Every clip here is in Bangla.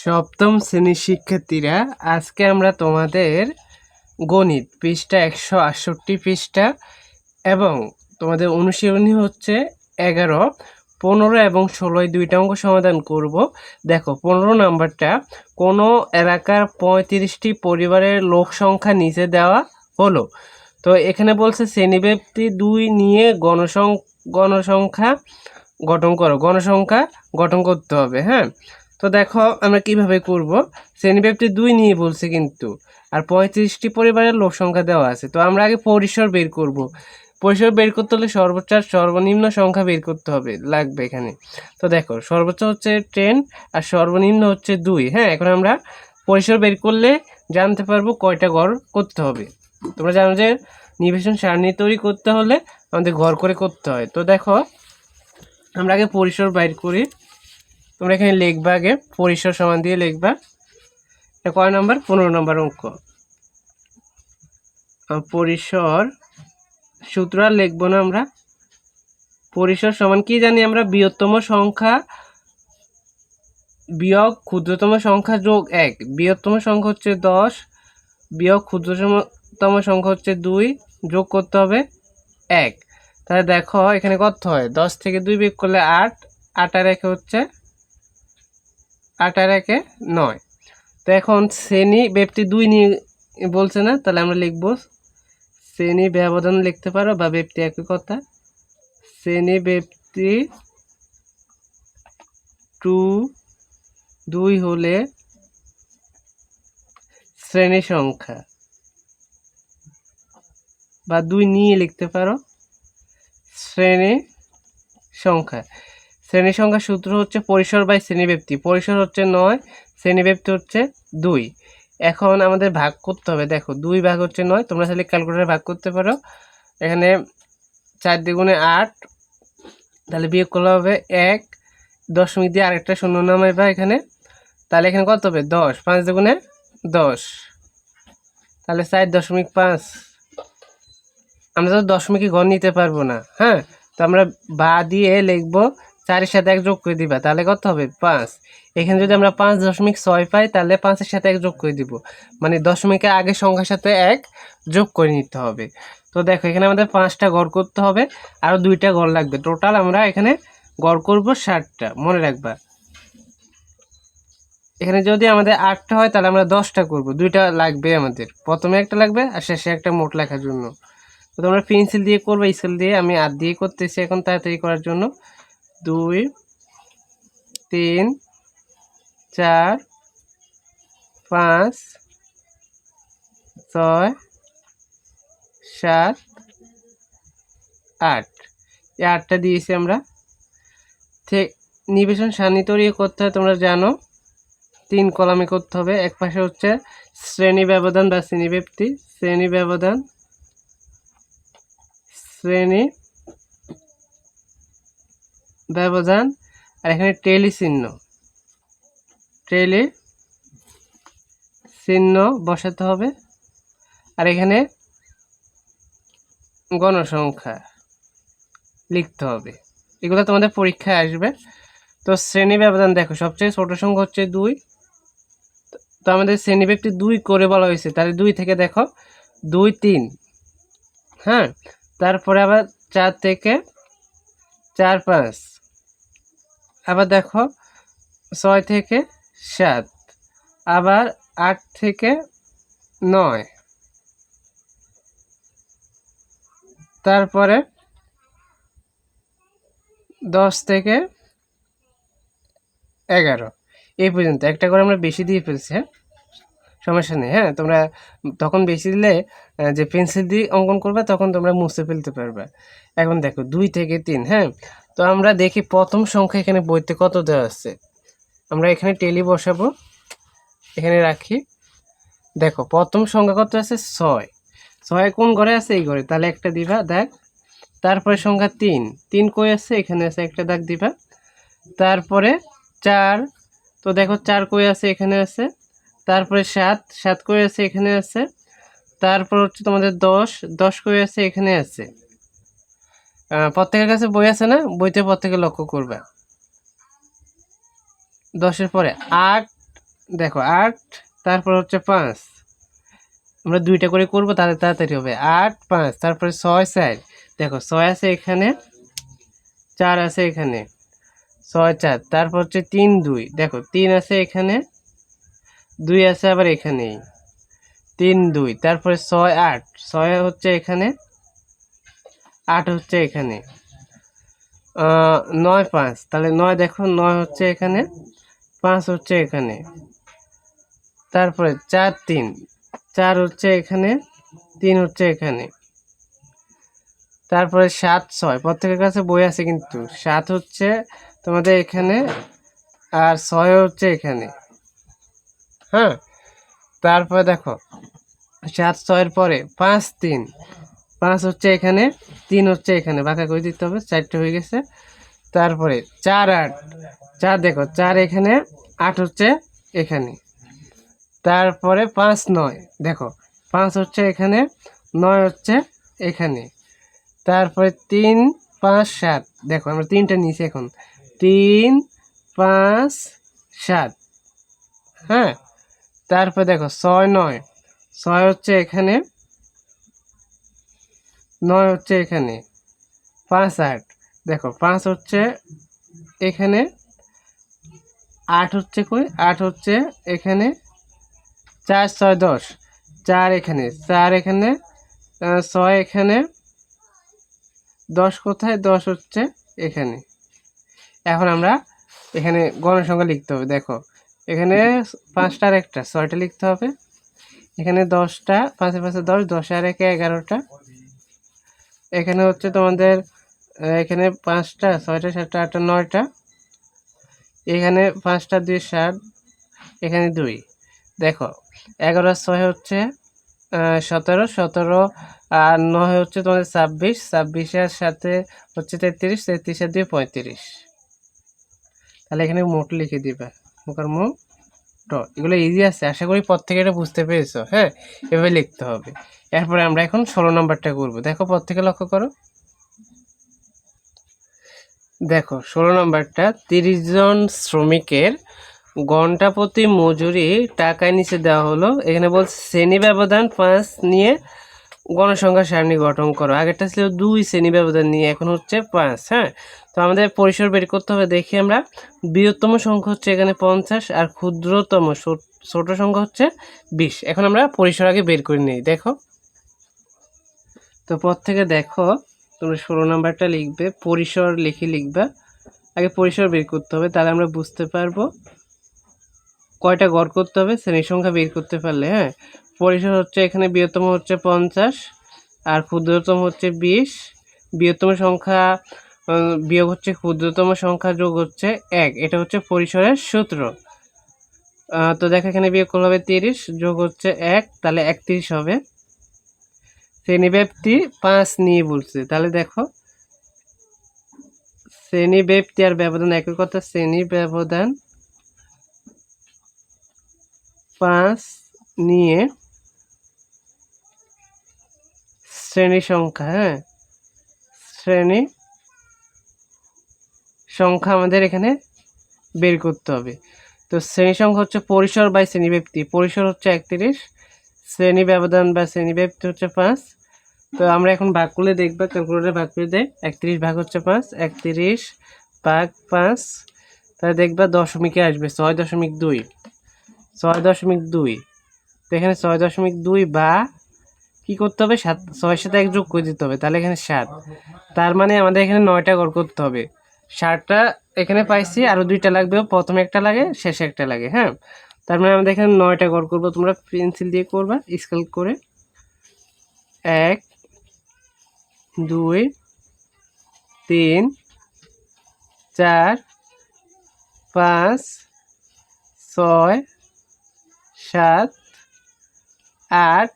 সপ্তম শ্রেণির শিক্ষার্থীরা, আজকে আমরা তোমাদের গণিত পৃষ্ঠা একশো আটষট্টি পৃষ্ঠা এবং তোমাদের অনুশীলনী হচ্ছে এগারো, পনেরো এবং ষোলোয় দুইটা অঙ্ক সমাধান করব। দেখো, পনেরো নাম্বারটা, কোনো এলাকার পঁয়ত্রিশটি পরিবারের লোক সংখ্যা নিচে দেওয়া হলো। তো এখানে বলছে শ্রেণীব্যাপ্তি দুই নিয়ে গণসং, গণসংখ্যা গঠন করো, গণসংখ্যা গঠন করতে হবে হ্যাঁ? তো দেখো আমরা কীভাবে করব? শ্রেণীব্যাপ্তি দুই নিয়ে বলছে কিন্তু, আর পঁয়ত্রিশটি পরিবারের লোক সংখ্যা দেওয়া আছে। তো আমরা আগে পরিসর বের করব। পরিসর বের করতে হলে সর্বোচ্চ আর সর্বনিম্ন সংখ্যা বের করতে হবে, লাগবে এখানে। তো দেখো, সর্বোচ্চ হচ্ছে টেন আর সর্বনিম্ন হচ্ছে দুই হ্যাঁ? এখন আমরা পরিসর বের করলে জানতে পারব কয়টা ঘর করতে হবে। তোমরা জানো যে নিবেশন সারণী তৈরি করতে হলে আমাদের ঘর করে করতে হয়। তো দেখো, আমরা আগে পরিসর বাইর করি। তোমরা এখানে লিখবা আগে, পরিসর সমান দিয়ে লিখবা। এটা কয় নম্বর? পনেরো নম্বর অঙ্ক। পরিসর সূত্র আর লিখব না আমরা। পরিসর সমান কি জানি আমরা? বৃহত্তম সংখ্যা বিয়োগ ক্ষুদ্রতম সংখ্যা যোগ এক। বৃহত্তম সংখ্যা হচ্ছে দশ, বিয়োগ ক্ষুদ্রতম সংখ্যা হচ্ছে দুই, যোগ করতে হবে এক। তাহলে দেখো, এখানে কত হয়? দশ থেকে দুই বিয়োগ করলে আট আট আর একে হচ্ছে আট আর একে নয়। তো এখন শ্রেণি ব্যক্তি দুই নিয়ে বলছে না, তাহলে আমরা লিখব শ্রেণি ব্যবধান লিখতে পারো বা ব্যক্তি একই কথা। শ্রেণি ব্যক্তি টু দুই হলে শ্রেণি সংখ্যা বা দুই নিয়ে লিখতে পারো। শ্রেণি সংখ্যা। শ্রেণি সংখ্যা সূত্র হচ্ছে পরিসর বাই শ্রেণীব্যাপ্তি। পরিসর হচ্ছে নয়, শ্রেণীব্যাপ্তি হচ্ছে দুই। এখন আমাদের ভাগ করতে হবে। দেখো, দুই ভাগ হচ্ছে নয়, তোমরা তাহলে ক্যালকুলেটারে ভাগ করতে পারো। এখানে চার দ্বিগুণে আট, তাহলে বিয়োগ করলে হবে এক, দশমিক দিয়ে আরেকটা শূন্য নামাইবা এখানে। তাহলে এখানে কত হবে? দশ, পাঁচ দ্বিগুণে দশ। তাহলে চার দশমিক পাঁচ। আমরা তো দশমিকে ঘর নিতে পারব না হ্যাঁ? তো আমরা বা দিয়ে লিখব চারের সাথে এক যোগ করে দিবা, তাহলে কত হবে? পাঁচ। এখানে যদি আমরা পাঁচ দশমিক ছয় পাই, তাহলে পাঁচের সাথে এক যোগ করে দিব। মানে দশমিকের আগে সংখ্যার সাথে এক যোগ করে নিতে হবে। তো দেখো, এখানে আমাদের পাঁচটা গড় করতে হবে আরও দুইটা গড় লাগবে। টোটাল আমরা এখানে গড় করব ষাটটা, মনে রাখবা। এখানে যদি আমাদের আটটা হয়, তাহলে আমরা দশটা করব। দুইটা লাগবে আমাদের। প্রথমে একটা লাগবে, আর শেষে একটা মোট লেখার জন্য। তো তোমরা পেন্সিল দিয়ে করবে স্কেল দিয়ে। আমি আর দিয়ে করতেছি এখন তাড়াতাড়ি করার জন্য। দুই, তিন, চার, পাঁচ, ছয়, সাত, আট। এই আটটা দিয়েছি আমরা। নিবেশন সারণী তৈরি করতে হয়, তোমরা জানো। তিন কলামে করতে হবে। এক পাশে হচ্ছে শ্রেণি ব্যবধান বা শ্রেণি ব্যক্তি শ্রেণি ব্যবধান, শ্রেণি ব্যবধান আর এখানে টেলি চিহ্ন। টেলি চিহ্ন বসাতে হবে। আর এখানে গণসংখ্যা লিখতে হবে। এগুলো তোমাদের পরীক্ষায় আসবে। তো শ্রেণি ব্যবধান দেখো, সবচেয়ে ছোট সংখ্যা হচ্ছে দুই। তো আমাদের শ্রেণি ব্যক্তি দুই করে বলা হয়েছে, তাহলে দুই থেকে দেখো, দুই, তিন। হ্যাঁ? তারপরে আবার চার থেকে চার, পাঁচ। আবার দেখো, ছয় থেকে সাত, আবার আট থেকে নয়। তারপরে দশ থেকে এগারো। এই পর্যন্ত, একটা করে আমরা বেশি দিয়ে ফেলছি হ্যাঁ? সমস্যা নেই হ্যাঁ? তোমরা তখন বেশি দিলে যে পেন্সিল দিয়ে অঙ্কন করবে, তখন তোমরা মুছে ফেলতে পারবে। এখন দেখো, দুই থেকে তিন হ্যাঁ? তো আমরা দেখি প্রথম সংখ্যা এখানে বইতে কত দেওয়া আছে। আমরা এখানে টেলি বসাবো। এখানে রাখি। দেখো, প্রথম সংখ্যা কত আছে? ছয়। ছয় কোন ঘরে আছে? এই ঘরে। তাহলে একটা দিবা দেখ তারপরে সংখ্যা তিন। তিন কই আছে? এখানে আছে একটা দাগ দিবা। তারপরে চার। তো দেখো, চার কই আছে? এখানে আছে। তারপরে সাত। সাত কই আছে? এখানে আছে। তারপর হচ্ছে তোমাদের দশ। দশ কই আছে? এখানে আছে। প্রত্যেকের কাছে বই আছে না? বইতে প্রত্যেকে লক্ষ্য করবে। দশের পরে আট, দেখো আট, তারপর হচ্ছে পাঁচ। আমরা দুইটা করে করব, তাহলে তাড়াতাড়ি হবে। আট, পাঁচ, তারপরে ছয়, চার। দেখো ছয় আছে এখানে, চার আছে এখানে, ছয়, চার। তারপর হচ্ছে তিন, দুই। দেখো তিন আছে এখানে, দুই আছে আবার এখানেই। তিন, দুই। তারপরে ছয়, আট। ছয় হচ্ছে এখানে আট হচ্ছে এখানে। নয় পাঁচ। তাহলে নয় দেখো, নয় হচ্ছে এখানে, পাঁচ হচ্ছে এখানে। তারপরে চার তিন। চার হচ্ছে এখানে, তিন হচ্ছে এখানে। তারপরে সাত ছয়। প্রত্যেকের কাছে বই আছে কিন্তু। সাত হচ্ছে তোমাদের এখানে আর ছয় হচ্ছে এখানে। হ্যাঁ? তারপরে দেখো, সাত ছয়ের পরে পাঁচ তিন। পাঁচ হচ্ছে এখানে তিন হচ্ছে এখানে, বাঁকা করে দিতে হবে, চারটে হয়ে গেছে। তারপরে চার আট, চার দেখো, চার এখানে, আট হচ্ছে এখানে। তারপরে পাঁচ নয়, দেখো, পাঁচ হচ্ছে এখানে, নয় হচ্ছে এখানে। তারপরে তিন, পাঁচ, সাত, দেখো, আমরা তিনটা নিয়েছি এখন। তিন, পাঁচ, সাত হ্যাঁ? তারপরে দেখো, ছয়, নয়, ছয় হচ্ছে এখানে নয় হচ্ছে এখানে। পাঁচ আট। দেখো, পাঁচ হচ্ছে এখানে, আট হচ্ছে কই? আট হচ্ছে এখানে, চার, ছয়, দশ। চার এখানে চার এখানে ছয় এখানে, দশ কোথায়? দশ হচ্ছে এখানে। এখন আমরা এখানে গণসংখ্যা লিখতে হবে। দেখো, এখানে পাঁচটার একটা, ছয়টা লিখতে হবে। এখানে দশটা, পাঁচে পাঁচে দশ দশ আর একে এগারোটা। এখানে হচ্ছে তোমাদের এখানে পাঁচটা, ছয়টা, সাতটা, আটটা, নয়টা। এখানে পাঁচটা, দুই, সাত, এখানে দুই। দেখো, এগারো, ছয় হচ্ছে সতেরো সতেরো, আর নয় হচ্ছে তোমাদের ছাব্বিশ ছাব্বিশের সাথে হচ্ছে তেত্রিশ তেত্রিশের দুই, পঁয়ত্রিশ। তাহলে এখানে মোট লিখে দিবে। মুখার মুখ ট এগুলো ইজি আছে। আশা করি থেকে এটা বুঝতে পেরেছ। হ্যাঁ এভাবে লিখতে হবে। এরপরে আমরা এখন ষোলো নম্বরটা করব। দেখো, পর থেকে লক্ষ্য করো। দেখো, ষোলো নম্বরটা, তিরিশ জন শ্রমিকের ঘণ্টা প্রতি মজুরি টাকায় নিচে দেওয়া হলো। এখানে বল শ্রেণি ব্যবধান পাঁচ নিয়ে গণসংখ্যা সারণী গঠন করো। আগেরটা ছিল দুই শ্রেণি ব্যবধান নিয়ে, এখন হচ্ছে পাঁচ হ্যাঁ? তো আমাদের পরিসর বের করতে হবে, দেখি আমরা। বৃহত্তম সংখ্যা হচ্ছে এখানে পঞ্চাশ আর ক্ষুদ্রতম ছোট সংখ্যা হচ্ছে বিশ। এখন আমরা পরিসর আগে বের করে নিই, দেখো। তো পর থেকে দেখো, তোমরা ষোলো নাম্বারটা লিখবে, পরিসর লিখে লিখবা। আগে পরিসর বের করতে হবে, তাহলে আমরা বুঝতে পারব। কয়টা গড় করতে হবে, শ্রেণি সংখ্যা বের করতে পারলে হ্যাঁ? পরিসর হচ্ছে এখানে বৃহত্তম হচ্ছে পঞ্চাশ, আর ক্ষুদ্রতম হচ্ছে বিশ। বৃহত্তম সংখ্যা বিয়োগ হচ্ছে ক্ষুদ্রতম সংখ্যা যোগ হচ্ছে এক। এটা হচ্ছে পরিসরের সূত্র। তো দেখো এখানে বিয়োগ করলে হবে তিরিশ, যোগ হচ্ছে এক, তাহলে একত্রিশ হবে। শ্রেণীব্যাপ্তি পাঁচ নিয়ে বলছে। তাহলে দেখো, শ্রেণীব্যাপ্তি আর ব্যবধান একই কথা শ্রেণি ব্যবধান পাঁচ নিয়ে শ্রেণি সংখ্যা হ্যাঁ? শ্রেণি সংখ্যা আমাদের এখানে বের করতে হবে। তো শ্রেণি সংখ্যা হচ্ছে পরিসর বাই শ্রেণি ব্যক্তি পরিসর হচ্ছে একত্রিশ, শ্রেণি ব্যবধান বা শ্রেণি ব্যক্তি হচ্ছে পাঁচ। তো আমরা এখন ভাগ করলে দেখব, ক্যালকুলেটার ভাগ করে দেয় একত্রিশ ভাগ হচ্ছে পাঁচ, একত্রিশ ভাগ পাঁচ, তাহলে দেখবা দশমিকে আসবে ছয় দশমিক দুই। ছয় দশমিক দুই। তো এখানে ছয় দশমিক দুই বা কি করতে হবে? সাত ছয়ের সাথে এক যোগ করে দিতে হবে। তাহলে এখানে সাত। তার মানে আমাদের এখানে নয়টা গড় করতে হবে। ষাটটা এখানে পাইছি আরও দুইটা লাগবে। প্রথমে একটা লাগে, শেষে একটা লাগে হ্যাঁ? তার মানে আমাদের এখানে নয়টা গড় করব। তোমরা পেন্সিল দিয়ে করবা, স্কেল করে। এক, দুই, তিন, চার, পাঁচ, ছয়, সাত, আট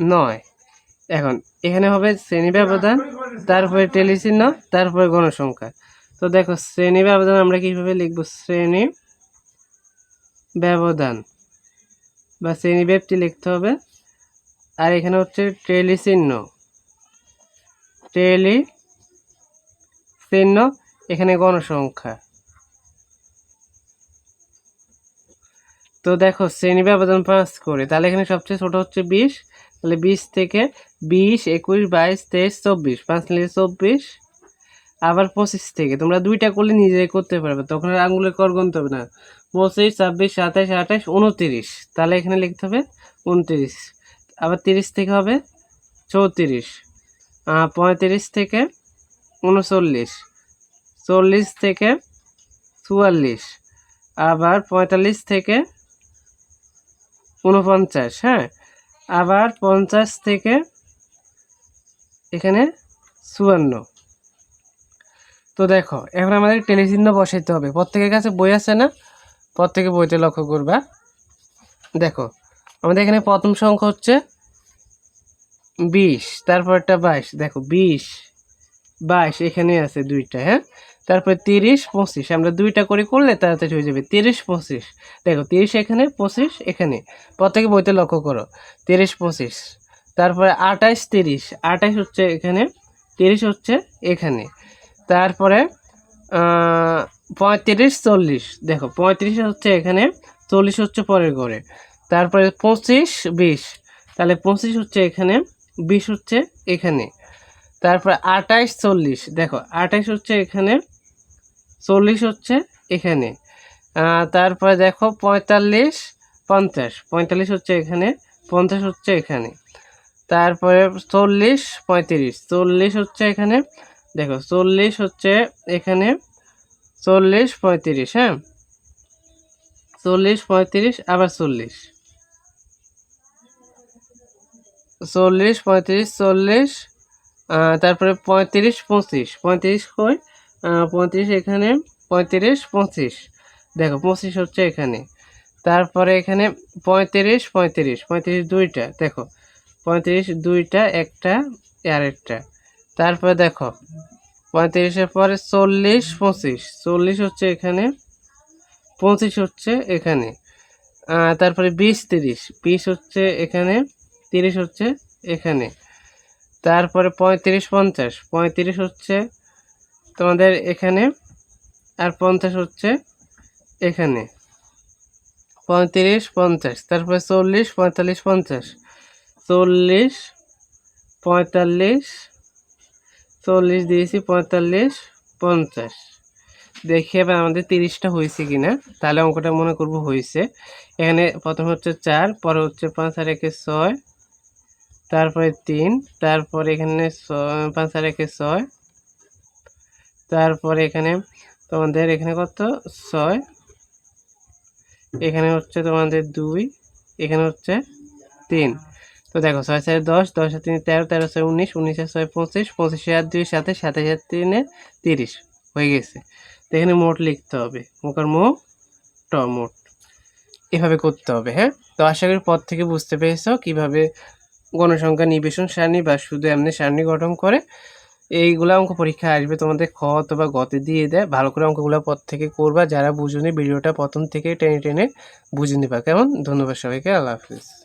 নয়। এখন, এখানে হবে শ্রেণি ব্যবধান, তারপরে টেলিচিহ্ন, তারপরে গণসংখ্যা তো দেখো, শ্রেণি ব্যবধান আমরা কীভাবে লিখব? শ্রেণি ব্যবধান। বা শ্রেণি ব্যাপ্তি লিখতে হবে। আর এখানে হচ্ছে টেলিচিহ্ন। টেলি চিহ্ন এখানে গণসংখ্যা তো দেখো, শ্রেণি ব্যবধান পাঁচ করে, তাহলে এখানে সবচেয়ে ছোট হচ্ছে বিশ। তাহলে বিশ থেকে বিশ, একুশ, বাইশ, তেইশ, চব্বিশ, পাঁচ নিলে চব্বিশ, আবার পঁচিশ থেকে। তোমরা দুইটা করলে নিজেই করতে পারবে, তখন আর আঙুলের কর গুনতে হবে না। পঁচিশ, ছাব্বিশ, সাতাশ, আঠাশ, উনতিরিশ, তাহলে এখানে লিখতে হবে উনতিরিশ, আবার তিরিশ থেকে হবে চৌত্রিশ পঁয়ত্রিশ থেকে উনচল্লিশ, চল্লিশ থেকে চুয়াল্লিশ, আবার পঁয়তাল্লিশ থেকে উনপঞ্চাশ হ্যাঁ? আবার পঞ্চাশ থেকে এখানে চুয়ান্ন। তো দেখো, এখন আমাদের টেলিচিহ্ন বসাইতে হবে। প্রত্যেকের কাছে বই আছে না? প্রত্যেকে বইতে লক্ষ্য করবা। দেখো, আমাদের এখানে প্রথম সংখ্যা হচ্ছে বিশ, তারপরটা বাইশ। দেখো, বিশ, বাইশ এখানে আছে দুইটা হ্যাঁ? তারপরে তিরিশ, পঁচিশ। আমরা দুইটা করে করলে তাড়াতাড়ি হয়ে যাবে তিরিশ, পঁচিশ। দেখো, তিরিশ এখানে, পঁচিশ এখানে। প্রত্যেকে বইতে লক্ষ্য করো, তিরিশ, পঁচিশ। তারপরে আঠাইশ তিরিশ। আঠাইশ হচ্ছে এখানে, তিরিশ হচ্ছে এখানে। তারপরে পঁয়ত্রিশ, চল্লিশ। দেখো, পঁয়ত্রিশ হচ্ছে এখানে, চল্লিশ হচ্ছে পরের ঘরে। তারপরে পঁচিশ, বিশ। তাহলে পঁচিশ হচ্ছে এখানে, বিশ হচ্ছে এখানে। তারপরে আঠাইশ চল্লিশ। দেখো আঠাইশ হচ্ছে এখানে চল্লিশ হচ্ছে এখানে। তারপরে দেখো পঁয়তাল্লিশ, পঞ্চাশ। পঁয়তাল্লিশ হচ্ছে এখানে, পঞ্চাশ হচ্ছে এখানে। তারপরে চল্লিশ, পঁয়ত্রিশ। চল্লিশ হচ্ছে এখানে, দেখো চল্লিশ হচ্ছে এখানে, চল্লিশ, পঁয়ত্রিশ হ্যাঁ? চল্লিশ, পঁয়ত্রিশ, আবার চল্লিশ। চল্লিশ, পঁয়ত্রিশ, চল্লিশ তারপরে পঁয়ত্রিশ, পঁচিশ। পঁয়ত্রিশ কই? পঁয়ত্রিশ এখানে, পঁয়ত্রিশ, পঁচিশ। দেখো, পঁচিশ হচ্ছে এখানে। তারপরে এখানে পঁয়ত্রিশ পঁয়ত্রিশ পঁয়ত্রিশ দুইটা, দেখো। পঁয়ত্রিশ দুইটা, একটা আর একটা তারপরে দেখো, পঁয়ত্রিশের পরে চল্লিশ, পঁচিশ। চল্লিশ হচ্ছে এখানে, পঁচিশ হচ্ছে এখানে। তারপরে বিশ, তিরিশ। বিশ হচ্ছে এখানে, তিরিশ হচ্ছে এখানে। তারপরে পঁয়ত্রিশ, পঞ্চাশ। পঁয়ত্রিশ হচ্ছে তোমাদের এখানে, আর পঞ্চাশ হচ্ছে এখানে। পঁয়ত্রিশ, পঞ্চাশ, তারপরে চল্লিশ, পঁয়তাল্লিশ, পঞ্চাশ। চল্লিশ, পঁয়তাল্লিশ, চল্লিশ দিয়েছি, পঁয়তাল্লিশ, পঞ্চাশ। দেখি এবার আমাদের তিরিশটা হয়েছে কিনা, তাহলে অঙ্কটা মনে করব হয়েছে। এখানে প্রথম হচ্ছে চার, পরে হচ্ছে পাঁচ আর একে ছয়, তারপরে তিন, তারপরে এখানে পাঁচ আর একে ছয় তারপরে এখানে তোমাদের এখানে কত? ছয়। এখানে হচ্ছে তোমাদের দুই, এখানে হচ্ছে তিন। তো দেখো, ছয় ছয় দশ দশ, তিন, তেরো তেরো, ছয়, উনিশ, উনিশে ছয়, পঁচিশ, পঁচিশে আর দুই, সাথে সাতাশ আর তিনে তিরিশ হয়ে গেছে। তো এখানে মোট লিখতে হবে। মোকার মো ট মোট। এভাবে করতে হবে হ্যাঁ? তো আশা করি পর থেকে বুঝতে পেরেছ কীভাবে গণসংখ্যা নিবেশন সারণী বা শুধু এমনি সারণী গঠন করে। এইগুলো অঙ্ক পরীক্ষা আসবে, তোমাদের খ অথবা গতে দিয়ে দেয় ভালো করে অঙ্কগুলো পর থেকে করবা, যারা বুঝুনি, ভিডিওটা প্রথম থেকে টেনে টেনে বুঝে নিবা। কেমন? ধন্যবাদ সবাইকে, আল্লাহ হাফিজ।